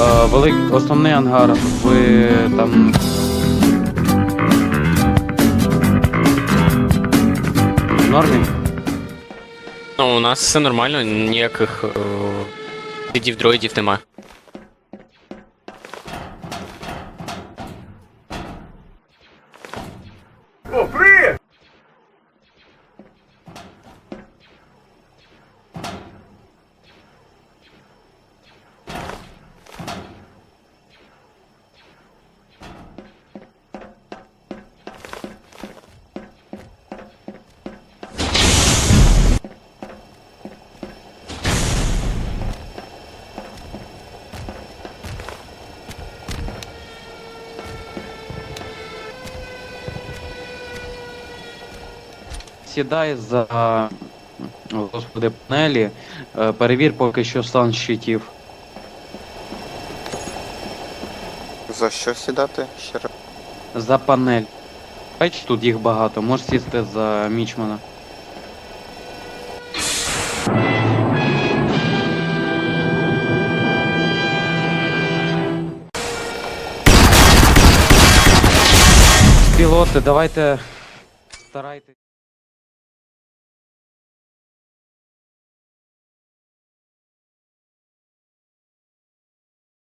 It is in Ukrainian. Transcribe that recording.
Е, велик... Основний ангар, ви там. В нормі? Ну, у нас все нормально, ніяких е, слідів дроїдів немає. Сідай за господи, панелі. Е, Перевір поки що стан щитів. За що сідати? Ще раз. За панель. Бач, тут їх багато. Можеш сісти за мічмана. Пілоти, давайте старайтесь.